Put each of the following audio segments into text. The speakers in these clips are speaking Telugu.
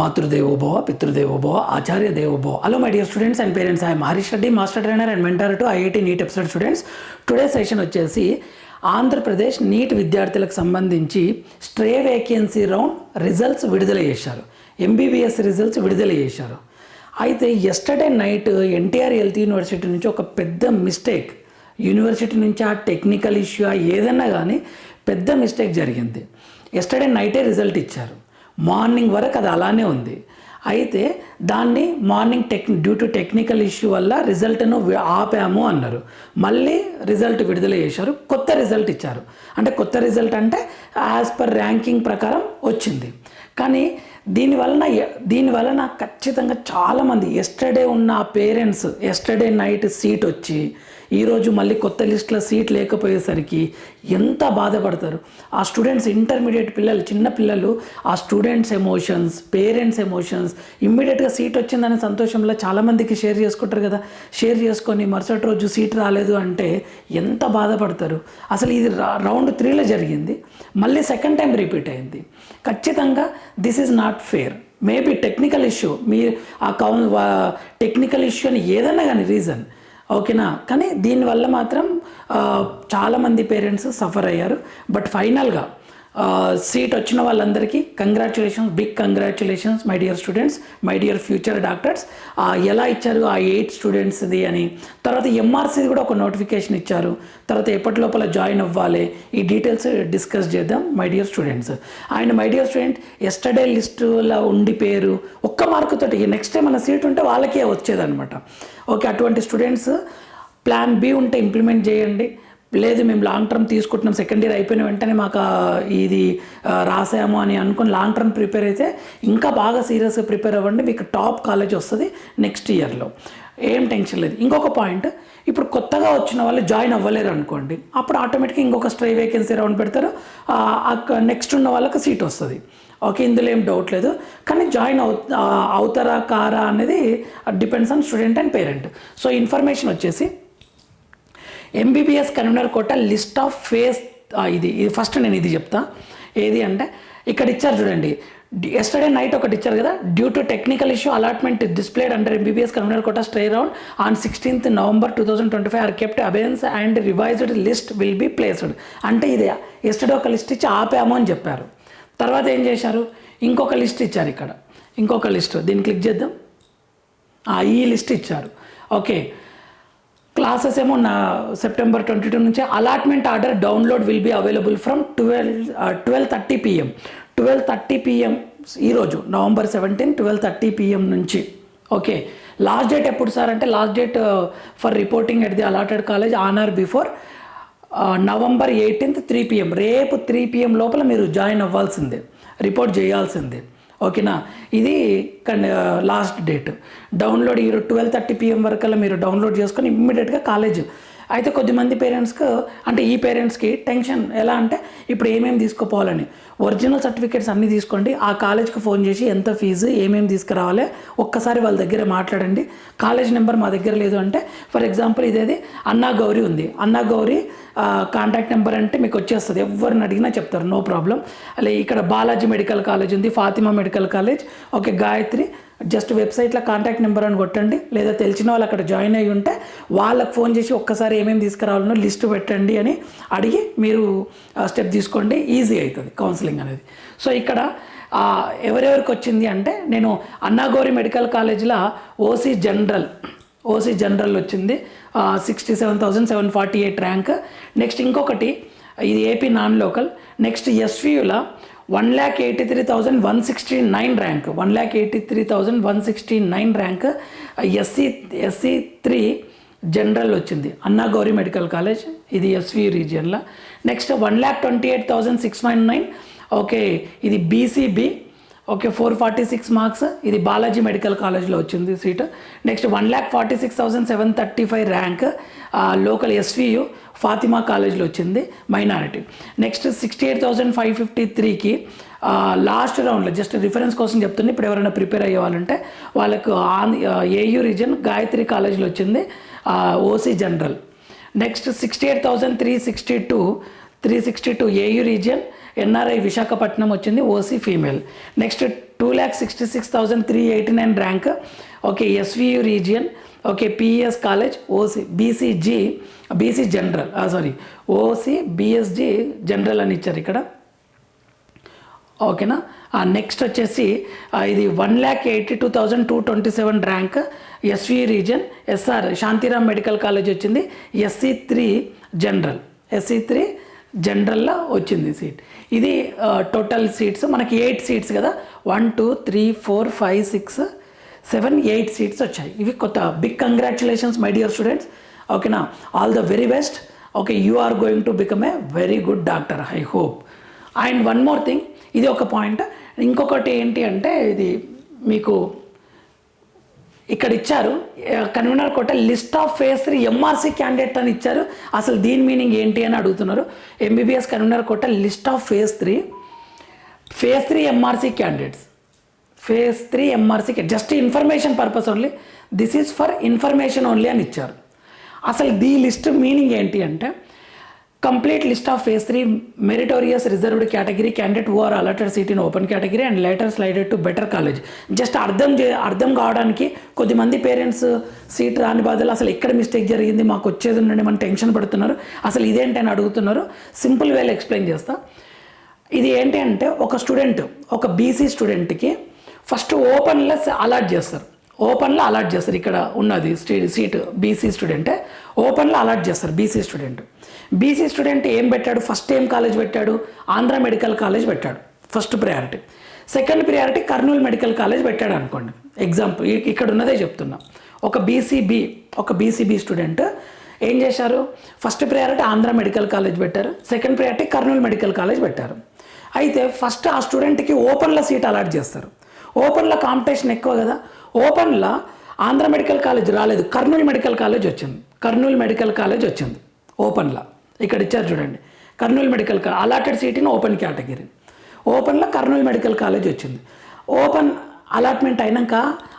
మాతృదేవోభవ పితృదేవోభవ ఆచార్య దేవోభవ hello my dear students and parents I Harish Reddy master trainer and mentor to IIT NEET episode students today session వచ్చేసి ఆంధ్రప్రదేశ్ నీట్ విద్యార్థులకు సంబంధించి స్ట్రే వేకెన్సీ రౌండ్ రిజల్ట్స్ విడుదల చేశారు. ఎంబీబీఎస్ రిజల్ట్స్ విడుదల చేశారు. అయితే yesterday night NTR health university నుంచి ఒక పెద్ద మిస్టేక్ యూనివర్సిటీ నుంచి ఆ టెక్నికల్ ఇష్యూ ఏదన్నా కానీ పెద్ద మిస్టేక్ జరిగింది. ఎస్టర్డే నైటే రిజల్ట్ ఇచ్చారు? మార్నింగ్ వరకు అది అలానే ఉంది. అయితే దాన్ని morning tech due to technical issue వల్ల రిజల్ట్ను ఆపాము అన్నారు. మళ్ళీ రిజల్ట్ విడుదల చేశారు. కొత్త రిజల్ట్ ఇచ్చారు. అంటే కొత్త రిజల్ట్ అంటే యాజ్ పర్ ర్యాంకింగ్ ప్రకారం వచ్చింది. కానీ దీని వలన దీని వలన ఖచ్చితంగా చాలామంది ఎస్టర్డే ఉన్న పేరెంట్స్ ఎస్టర్డే నైట్ సీట్ వచ్చి ఈరోజు మళ్ళీ కొత్త లిస్ట్లో సీట్ లేకపోయేసరికి ఎంత బాధపడతారు? ఆ స్టూడెంట్స్ ఇంటర్మీడియట్ పిల్లలు చిన్న పిల్లలు ఆ స్టూడెంట్స్ ఎమోషన్స్ పేరెంట్స్ ఎమోషన్స్ ఇమ్మీడియట్గా సీట్ వచ్చిందనే సంతోషంలో చాలామందికి షేర్ చేసుకుంటారు కదా. షేర్ చేసుకొని మరుసటి రోజు సీట్ రాలేదు అంటే ఎంత బాధపడతారు? అసలు ఇది రౌండ్ త్రీలో జరిగింది. మళ్ళీ సెకండ్ టైం రిపీట్ అయింది. ఖచ్చితంగా this is not fair maybe technical issue మీ ఆ కౌన్ టెక్నికల్ ఇష్యూ అని ఏదైనా కానీ రీజన్ ఓకేనా? కానీ దీనివల్ల మాత్రం చాలామంది పేరెంట్స్ సఫర్ అయ్యారు. బట్ ఫైనల్గా సీట్ వచ్చిన వాళ్ళందరికీ congratulations big congratulations my dear students my dear future doctors ఎలా ఇచ్చారు ఆ ఎయిట్ స్టూడెంట్స్ది అని. తర్వాత ఎంఆర్సీది కూడా ఒక నోటిఫికేషన్ ఇచ్చారు. తర్వాత ఎప్పటి లోపల జాయిన్ అవ్వాలి? ఈ డీటెయిల్స్ డిస్కస్ చేద్దాం my dear students and my dear student yesterday లిస్టులో ఉండి పేరు ఒక్క మార్కుతోటి నెక్స్ట్ టైం మన సీట్ ఉంటే వాళ్ళకే వచ్చేదనమాట ఓకే అటువంటి స్టూడెంట్స్ ప్లాన్ బి ఉంటే ఇంప్లిమెంట్ చేయండి. లేదు మేము లాంగ్ టర్మ్ తీసుకుంటున్నాం. సెకండ్ ఇయర్ అయిపోయిన వెంటనే మాకు ఇది రాసాము అని అనుకుని లాంగ్ టర్మ్ ప్రిపేర్ అయితే ఇంకా బాగా సీరియస్గా ప్రిపేర్ అవ్వండి. మీకు టాప్ కాలేజ్ వస్తుంది నెక్స్ట్ ఇయర్లో ఏం టెన్షన్ లేదు. ఇంకొక పాయింట్ ఇప్పుడు కొత్తగా వచ్చిన వాళ్ళు జాయిన్ అవ్వలేరు అనుకోండి. అప్పుడు ఆటోమేటిక్గా ఇంకొక స్ట్రై వేకెన్సీ రౌండ్ పెడతారు. నెక్స్ట్ ఉన్న వాళ్ళకి సీట్ వస్తుంది. ఓకే ఇందులో ఏం డౌట్ లేదు. కానీ జాయిన్ అవు అవుతారా కారా అనేది depends on student and parent so information వచ్చేసి MBBS convener quota list of phase ఇది ఇది ఫస్ట్ నేను ఇది చెప్తా. ఏది అంటే ఇక్కడ ఇచ్చారు చూడండి. ఎస్టర్డే నైట్ ఒకటి ఇచ్చారు కదా due to technical issue allotment displayed under MBBS convener quota stay round on sixteenth November two thousand twenty five are kept abeyance and revised list will be placed అంటే ఇది ఎస్టర్డే ఒక లిస్ట్ ఇచ్చి ఆపాము అని చెప్పారు. తర్వాత ఏం చేశారు? ఇంకొక లిస్ట్ ఇచ్చారు ఇక్కడ. ఇంకొక లిస్ట్ దీన్ని క్లిక్ చేద్దాం. ఈ లిస్ట్ ఇచ్చారు. ఓకే. క్లాసెస్ ఏమో నా సెప్టెంబర్ ట్వంటీ టూ నుంచి allotment order download will be available from twelve twelve thirty PM. Twelve thirty PM ఈరోజు November seventeen twelve thirty PM నుంచి. ఓకే. లాస్ట్ డేట్ ఎప్పుడు సార్ అంటే last date for reporting at the allotted college on or before November eighteenth three PM. రేపు త్రీ పిఎం లోపల మీరు జాయిన్ అవ్వాల్సిందే రిపోర్ట్ చేయాల్సిందే. ఓకేనా? ఇది లాస్ట్ డేట్ డౌన్లోడ్ ఈరోజు ట్వెల్వ్ థర్టీ పిఎం వరకల్లా మీరు డౌన్లోడ్ చేసుకొని ఇమ్మీడియట్గా కాలేజ్ అయితే కొద్దిమంది పేరెంట్స్కి అంటే ఈ పేరెంట్స్కి టెన్షన్ ఎలా అంటే ఇప్పుడు ఏమేమి తీసుకుపోవాలని. ఒరిజినల్ సర్టిఫికేట్స్ అన్నీ తీసుకోండి. ఆ కాలేజ్కి ఫోన్ చేసి ఎంత ఫీజు ఏమేమి తీసుకురావాలి ఒక్కసారి వాళ్ళ దగ్గర మాట్లాడండి. కాలేజ్ నెంబర్ మా దగ్గర లేదు అంటే ఫర్ ఎగ్జాంపుల్ ఇదేది అన్నా గౌరీ ఉంది. అన్నా గౌరీ కాంటాక్ట్ నెంబర్ అంటే మీకు వచ్చేస్తుంది. ఎవరిని అడిగినా చెప్తారు నో ప్రాబ్లం. అలాగే ఇక్కడ బాలాజీ మెడికల్ కాలేజ్ ఉంది Fatima medical college. Okay Gayatri just వెబ్సైట్లో కాంటాక్ట్ నెంబర్ అని కొట్టండి. లేదా తెలిసిన వాళ్ళు అక్కడ జాయిన్ అయ్యి ఉంటే వాళ్ళకి ఫోన్ చేసి ఒక్కసారి ఏమేమి తీసుకురావాలనో లిస్ట్ పెట్టండి అని అడిగి మీరు స్టెప్ తీసుకోండి. ఈజీ అవుతుంది కౌన్సిలింగ్ అనేది. సో ఇక్కడ ఎవరెవరికి వచ్చింది అంటే నేను అన్నాగౌరి మెడికల్ కాలేజ్లో ఓసీ జనరల్ ఓసీ జనరల్ వచ్చింది. Sixty seven thousand seven forty eight rank next ఇంకొకటి ఇది AP non local. Next ఎస్వియుల one lakh eighty three thousand one sixty nine rank one lakh eighty three thousand one sixty nine rank SC SC three general వచ్చింది. అన్నా గౌరీ మెడికల్ కాలేజ్ ఇది SV రీజియన్లో next one lakh twenty eight thousand six one nine okay ఇది BCB okay four forty six marks ఇది బాలాజీ మెడికల్ కాలేజ్లో వచ్చింది seat. Next one lakh forty six thousand seven thirty five rank local SVU Fatima కాలేజ్లో వచ్చింది minority. Next sixty eight thousand five fifty త్రీకి లాస్ట్ రౌండ్లో జస్ట్ రిఫరెన్స్ కోసం చెప్తుంది ఇప్పుడు ఎవరైనా ప్రిపేర్ అయ్యే వాళ్ళంటే వాళ్ళకు ఆన్ ఏయూ రీజన్ గాయత్రి కాలేజ్లో వచ్చింది OC general. Next sixty eight thousand three sixty two three sixty two AU region NRI Visakhapatnam వచ్చింది OC female. Next two lakh sixty six thousand three eighty nine rank okay SVU region okay PS college OC BCG BC general sorry OC BSG general అని ఇచ్చారు ఇక్కడ. ఓకేనా నెక్స్ట్ వచ్చేసి ఇది one lakh eighty two thousand two twenty seven rank SV region SR Shantiram medical college వచ్చింది. SC three general SC three జనరల్లో వచ్చింది సీట్. ఇది టోటల్ సీట్స్ మనకి ఎయిట్ సీట్స్ కదా. One two three four five six seven eight seats వచ్చాయి. ఇవి కొత్త big congratulations my dear students ఓకేనా all the very best okay you are going to become a very good doctor I hope and one more thing ఇది ఒక పాయింట్ ఇంకొకటి ఏంటి అంటే ఇది మీకు ఇక్కడ ఇచ్చారు convener quota list of phase three MRC candidate అని ఇచ్చారు. అసలు దీని మీనింగ్ ఏంటి అని అడుగుతున్నారు. MBBS convener quota list of phase three. Phase three MRC candidates phase three MRC just information purpose only this is for information only అని ఇచ్చారు. అసలు దీ లిస్ట్ మీనింగ్ ఏంటి అంటే complete list of phase three meritorious reserved category candidate who are allotted seat in open category and later slided to better college just అర్థం చే అర్థం కావడానికి కొద్దిమంది పేరెంట్స్ సీట్ రాని బాధలు అసలు ఎక్కడ మిస్టేక్ జరిగింది మాకు వచ్చేది ఉండండి మనం టెన్షన్ పడుతున్నారు? అసలు ఇదేంటని అడుగుతున్నారు. సింపుల్ వేలో ఎక్స్ప్లెయిన్ చేస్తా. ఇది ఏంటి అంటే ఒక స్టూడెంట్ ఒక బీసీ స్టూడెంట్కి ఫస్ట్ ఓపెన్లో అలాట్ చేస్తారు. ఓపెన్లో అలాట్ చేస్తారు. ఇక్కడ ఉన్నది స్టీ- సీట్ బీసీ స్టూడెంటే ఓపెన్లో అలాట్ చేస్తారు బీసీ స్టూడెంట్ బీసీ స్టూడెంట్ ఏం పెట్టాడు? ఫస్ట్ ఏం కాలేజ్ పెట్టాడు? ఆంధ్ర మెడికల్ కాలేజ్ పెట్టాడు. First priority second priority Kurnool medical college పెట్టాడు అనుకోండి. ఎగ్జాంపుల్ ఇక్కడ ఉన్నదే చెప్తున్నా. ఒక బీసీబీ ఒక బీసీబీ స్టూడెంట్ ఏం చేశారు? First priority Andhra medical college పెట్టారు. Second priority Kurnool medical college పెట్టారు. అయితే ఫస్ట్ ఆ స్టూడెంట్కి ఓపెన్లో సీట్ అలాట్ చేస్తారు. ఓపెన్లో కాంపిటీషన్ ఎక్కువ కదా. ఓపెన్లో ఆంధ్ర మెడికల్ కాలేజ్ రాలేదు. కర్నూలు మెడికల్ కాలేజ్ వచ్చింది. కర్నూలు మెడికల్ కాలేజ్ వచ్చింది. ఓపెన్లో. ఇక్కడ ఇచ్చారు చూడండి. Kurnool medical college allotted seat in open category. ఓపెన్లో కర్నూలు మెడికల్ కాలేజ్ వచ్చింది. ఓపెన్ అలాట్మెంట్ అయినాక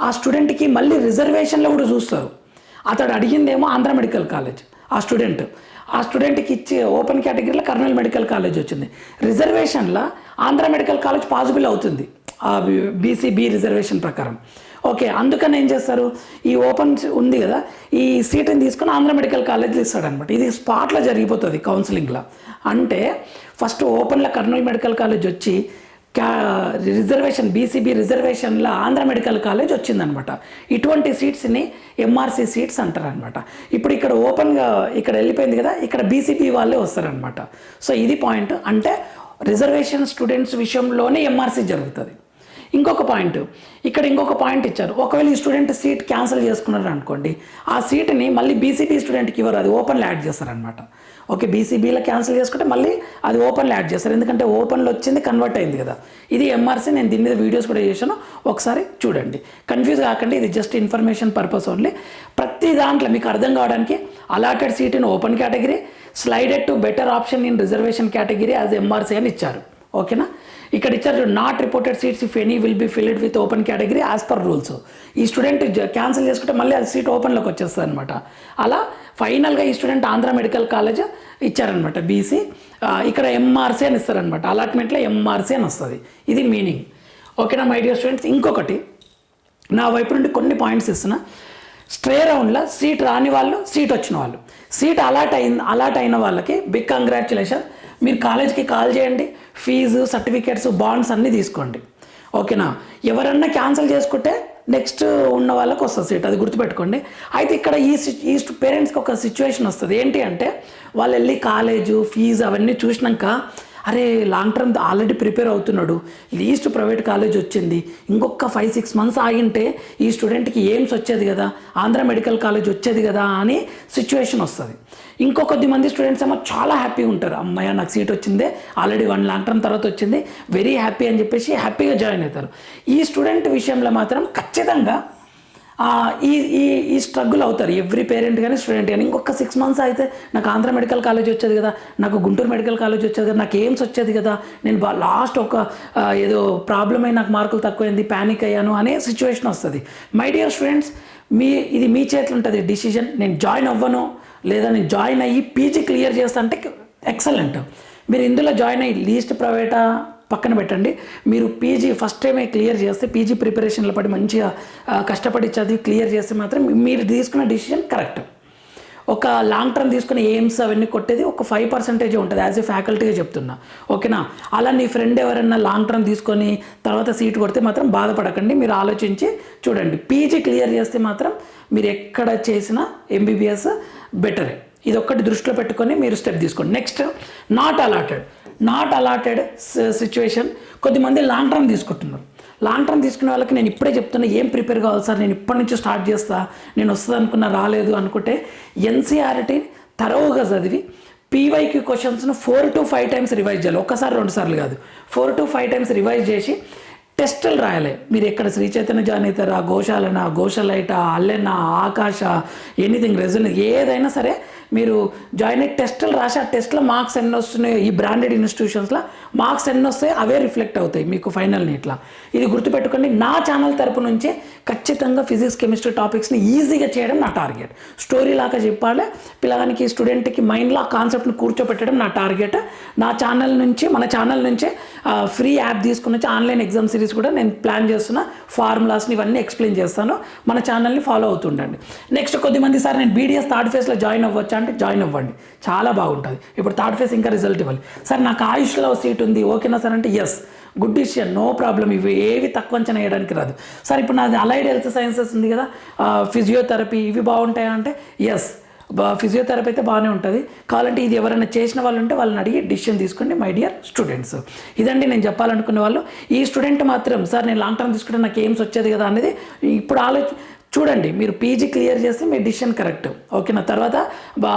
ఆ స్టూడెంట్కి మళ్ళీ రిజర్వేషన్లో కూడా చూస్తారు. అతడు అడిగిందేమో ఆంధ్ర మెడికల్ కాలేజ్. ఆ స్టూడెంట్. ఆ స్టూడెంట్కి ఇచ్చే ఓపెన్ కేటగిరీలో కర్నూలు మెడికల్ కాలేజ్ వచ్చింది. రిజర్వేషన్లో ఆంధ్ర మెడికల్ కాలేజ్ పాసిబుల్ అవుతుంది. ఆ బీసీబీ రిజర్వేషన్ ప్రకారం. ఓకే అందుకని ఏం చేస్తారు? ఈ ఓపెన్ ఉంది కదా ఈ సీట్ని తీసుకుని ఆంధ్ర మెడికల్ కాలేజ్లో ఇస్తాడనమాట. ఇది స్పాట్లో జరిగిపోతుంది కౌన్సిలింగ్లో. అంటే ఫస్ట్ ఓపెన్లో కర్నూలు మెడికల్ కాలేజ్ వచ్చి క్యా రిజర్వేషన్ బీసీబీ రిజర్వేషన్లో ఆంధ్ర మెడికల్ కాలేజ్ వచ్చిందనమాట. ఇటువంటి సీట్స్ని ఎంఆర్సీ సీట్స్ అంటారనమాట. ఇప్పుడు ఇక్కడ ఓపెన్గా ఇక్కడ వెళ్ళిపోయింది కదా ఇక్కడ బీసీబీ వాళ్ళే వస్తారనమాట. సో ఇది పాయింట్. అంటే రిజర్వేషన్ స్టూడెంట్స్ విషయంలోనే ఎంఆర్సీ జరుగుతుంది. ఇంకొక పాయింట్. ఇక్కడ ఇంకొక పాయింట్ ఇచ్చారు. ఒకవేళ ఈ స్టూడెంట్ సీట్ క్యాన్సిల్ చేసుకున్నారు అనుకోండి ఆ సీట్ని మళ్ళీ బీసీబీ స్టూడెంట్కి ఇవ్వరు. అది ఓపెన్లో యాడ్ చేస్తారనమాట ఓకే బీసీబీలో క్యాన్సిల్ చేసుకుంటే మళ్ళీ అది ఓపెన్లో యాడ్ చేస్తారు. ఎందుకంటే ఓపెన్లో వచ్చింది కన్వర్ట్ అయింది కదా. ఇది ఎంఆర్సీ నేను దీని మీద వీడియోస్ కూడా చేశాను. ఒకసారి చూడండి. కన్ఫ్యూజ్ కాకండి ఇది జస్ట్ ఇన్ఫర్మేషన్ పర్పస్ ఓన్లీ ప్రతి దాంట్లో మీకు అర్థం కావడానికి allotted seat in open category slided to better option in reservation category as MRC అని ఇచ్చారు. ఓకేనా? ఇక్కడ ఇచ్చారు not reported seats if any will be filled with open category as per rules ఈ స్టూడెంట్ క్యాన్సిల్ చేసుకుంటే మళ్ళీ అది సీట్ ఓపెన్లోకి వచ్చేస్తుంది అనమాట అలా ఫైనల్గా ఈ స్టూడెంట్ ఆంధ్ర మెడికల్ కాలేజ్ ఇచ్చారనమాట బీసీ ఇక్కడ ఎంఆర్సీ అని ఇస్తారనమాట అలాట్మెంట్లో ఎంఆర్సీ అని వస్తుంది. ఇది మీనింగ్ ఓకేనా మై డియర్ స్టూడెంట్స్ ఇంకొకటి. నా వైపు నుండి కొన్ని పాయింట్స్ ఇస్తున్నా. స్ట్రే రౌండ్లో సీట్ రాని వాళ్ళు సీట్ వచ్చిన వాళ్ళు. సీట్ అలాట్ అయిన అలాట్ అయిన వాళ్ళకి బిగ్ కంగ్రాచులేషన్ మీరు కాలేజ్కి కాల్ చేయండి. ఫీజు సర్టిఫికేట్స్ బాండ్స్ అన్నీ తీసుకోండి. ఓకేనా? ఎవరన్నా క్యాన్సిల్ చేసుకుంటే నెక్స్ట్ ఉన్న వాళ్ళకి వస్తుంది సీట్ అది గుర్తుపెట్టుకోండి. అయితే ఇక్కడ ఈ సి- ఈ పేరెంట్స్కి ఒక సిచ్యువేషన్ వస్తుంది. ఏంటి అంటే వాళ్ళు వెళ్ళి కాలేజు ఫీజు అవన్నీ చూసినాక అరే లాంగ్ టర్మ్ ఆల్రెడీ ప్రిపేర్ అవుతున్నాడు. లీస్ట్ ప్రైవేట్ కాలేజ్ వచ్చింది. ఇంకొక ఫైవ్ సిక్స్ మంత్స్ ఆగింటే ఈ స్టూడెంట్కి ఎయిమ్స్ వచ్చేది కదా? ఆంధ్ర మెడికల్ కాలేజ్ వచ్చేది కదా? అని సిచ్యువేషన్ వస్తుంది. ఇంకో కొద్ది మంది స్టూడెంట్స్ ఏమో చాలా హ్యాపీగా ఉంటారు. అమ్మాయి నాకు సీట్ వచ్చిందే. ఆల్రెడీ వన్ లాంగ్ టర్మ్ తర్వాత వచ్చింది. వెరీ హ్యాపీ అని చెప్పేసి హ్యాపీగా జాయిన్ అవుతారు. ఈ స్టూడెంట్ విషయంలో మాత్రం ఖచ్చితంగా ఈ ఈ ఈ స్ట్రగుల్ అవుతారు. ఎవ్రీ పేరెంట్ కానీ స్టూడెంట్ కానీ ఇంకొక సిక్స్ మంత్స్ అయితే నాకు ఆంధ్ర మెడికల్ కాలేజ్ వచ్చేది కదా నాకు గుంటూరు మెడికల్ కాలేజ్ వచ్చేది కదా నాకు ఎయిమ్స్ వచ్చేది కదా నేను లాస్ట్ ఒక ఏదో ప్రాబ్లం అయి నాకు మార్కులు తక్కువైంది ప్యానిక్ అయ్యాను అనే సిచ్యువేషన్ వస్తుంది. మై డియర్ స్టూడెంట్స్ మీ ఇది మీ చేతిలో ఉంటుంది డిసిజన్ నేను జాయిన్ అవ్వను లేదా నేను జాయిన్ అయ్యి పీజీ క్లియర్ చేస్తా అంటే ఎక్సలెంట్ మీరు ఇందులో జాయిన్ అయ్యి లీస్ట్ ప్రైవేటా పక్కన పెట్టండి. మీరు పీజీ ఫస్ట్ టైమే క్లియర్ చేస్తే పీజీ ప్రిపరేషన్లో పడి మంచిగా కష్టపడి చదివి క్లియర్ చేస్తే మాత్రం మీరు తీసుకున్న డిసిషన్ కరెక్ట్. ఒక లాంగ్ టర్మ్ తీసుకుని ఎయిమ్స్ అవన్నీ కొట్టేది ఒక ఫైవ్ పర్సెంటేజ్ ఉంటుంది యాజ్ ఏ ఫ్యాకల్టీగా చెప్తున్నా. ఓకేనా? అలా నీ ఫ్రెండ్ ఎవరైనా లాంగ్ టర్మ్ తీసుకొని తర్వాత సీట్ కొడితే మాత్రం బాధపడకండి మీరు ఆలోచించి చూడండి. పీజీ క్లియర్ చేస్తే మాత్రం మీరు ఎక్కడ చేసినా ఎంబీబీఎస్ బెటరే. ఇది ఒక్కటి దృష్టిలో పెట్టుకొని మీరు స్టెప్ తీసుకోండి. Next not allotted. Not allotted situation కొద్దిమంది లాంగ్ టర్మ్ తీసుకుంటున్నారు. లాంగ్ టర్మ్ తీసుకునే వాళ్ళకి నేను ఇప్పుడే చెప్తున్నా ఏం ప్రిపేర్ కావాలి సార్? నేను ఇప్పటి నుంచి స్టార్ట్ చేస్తా. నేను వస్తుంది అనుకున్నా రాలేదు అనుకుంటే ఎన్సీఆర్టీ తరవుగా చదివి PYQ క్వశ్చన్స్ను four to five times revise చేయాలి. ఒక్కసారి రెండు సార్లు కాదు. Four to five times revise చేసి టెస్టులు రాయాలి. మీరు ఎక్కడ శ్రీ చైతన్య జాయిన్ గోశాలన గోశాలైట అల్లెన ఆకాశ ఎనీథింగ్ రెజల్యూట్ ఏదైనా సరే మీరు జాయిన్ అయ్యి టెస్టులు రాసి ఆ టెస్ట్లో మార్క్స్ ఎన్ని వస్తున్నాయో ఈ బ్రాండెడ్ ఇన్స్టిట్యూషన్స్లో మార్క్స్ ఎన్ని వస్తాయి అవే రిఫ్లెక్ట్ అవుతాయి మీకు ఫైనల్ నీట్లా. ఇది గుర్తుపెట్టుకోండి నా ఛానల్ తరపు నుంచి ఖచ్చితంగా ఫిజిక్స్ కెమిస్ట్రీ టాపిక్స్ని ఈజీగా చేయడం నా టార్గెట్. స్టోరీ లాగా చెప్పాలి పిల్లగానికి స్టూడెంట్కి మైండ్లో ఆ కాన్సెప్ట్ని కూర్చోపెట్టడం నా టార్గెట్. నా ఛానల్ నుంచి మన ఛానల్ నుంచే ఫ్రీ యాప్ తీసుకుని వచ్చి ఆన్లైన్ ఎగ్జామ్ సిరీస్ కూడా నేను ప్లాన్ చేస్తున్న ఫార్ములాస్ని ఇవన్నీ ఎక్స్ప్లెయిన్ చేస్తాను. మన ఛానల్ని ఫాలో అవుతుండండి. నెక్స్ట్ కొద్దిమంది సార్ నేను బీడిఎస్ థర్డ్ ఫేస్లో జాయిన్ అవ్వచ్చా అంటే జాయిన్ అవ్వండి. చాలా బాగుంటుంది. ఇప్పుడు థర్డ్ ఫేస్ ఇంకా రిజల్ట్ ఇవ్వాలి. సార్ నాకు ఆయుష్లో సీట్ ఉంది. ఓకేనా సార్ అంటే yes good decision no problem ఇవి ఏవి తక్కువ అంచనా వేయడానికి రాదు. సార్ ఇప్పుడు నాది అలైడ్ హెల్త్ సైన్సెస్ ఉంది కదా ఫిజియోథెరపీ ఇవి బాగుంటాయా అంటే ఎస్ ఫిజియోథెరపీ అయితే బాగానే ఉంటుంది. కావాలంటే ఇది ఎవరైనా చేసిన వాళ్ళు ఉంటే వాళ్ళని అడిగి డిసిషన్ తీసుకోండి మై డియర్ స్టూడెంట్స్ ఇదండి నేను చెప్పాలనుకునే వాళ్ళు. ఈ స్టూడెంట్ మాత్రం సార్ నేను లాంగ్ టర్మ్ తీసుకుంటే నాకు ఎయిమ్స్ వచ్చేది కదా అనేది ఇప్పుడు ఆలోచి చూడండి మీరు పీజీ క్లియర్ చేస్తే మీ డిసిషన్ కరెక్ట్. ఓకేనా? తర్వాత బా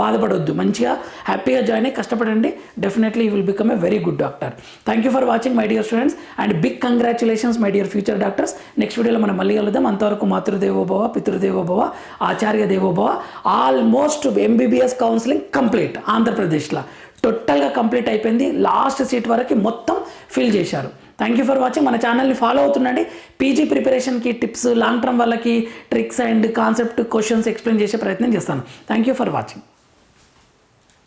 బాధపడొద్దు. మంచిగా హ్యాపీగా జాయిన్ అయ్యి కష్టపడండి. Definitely you will become a very good doctor. Thank you for watching my dear students and big congratulations my dear future doctors next వీడియోలో మనం మళ్ళీ కలుద్దాం. అంతవరకు మాతృదేవోభవ పితృదేవోభవ ఆచార్య దేవోభవ ఆల్మోస్ట్ ఎంబీబీఎస్ కౌన్సిలింగ్ కంప్లీట్ ఆంధ్రప్రదేశ్లో. టోటల్గా కంప్లీట్ అయిపోయింది. లాస్ట్ సీట్ వరకు మొత్తం ఫిల్ చేశారు. థ్యాంక్ యూ ఫర్ వాచింగ్ మన ఛానల్ని ఫాలో అవుతుండండి. పీజీ ప్రిపరేషన్కి టిప్స్ లాంగ్ టర్మ్ వాళ్ళకి tricks and concept questions explain చేసే ప్రయత్నం చేస్తాను. Thank you for watching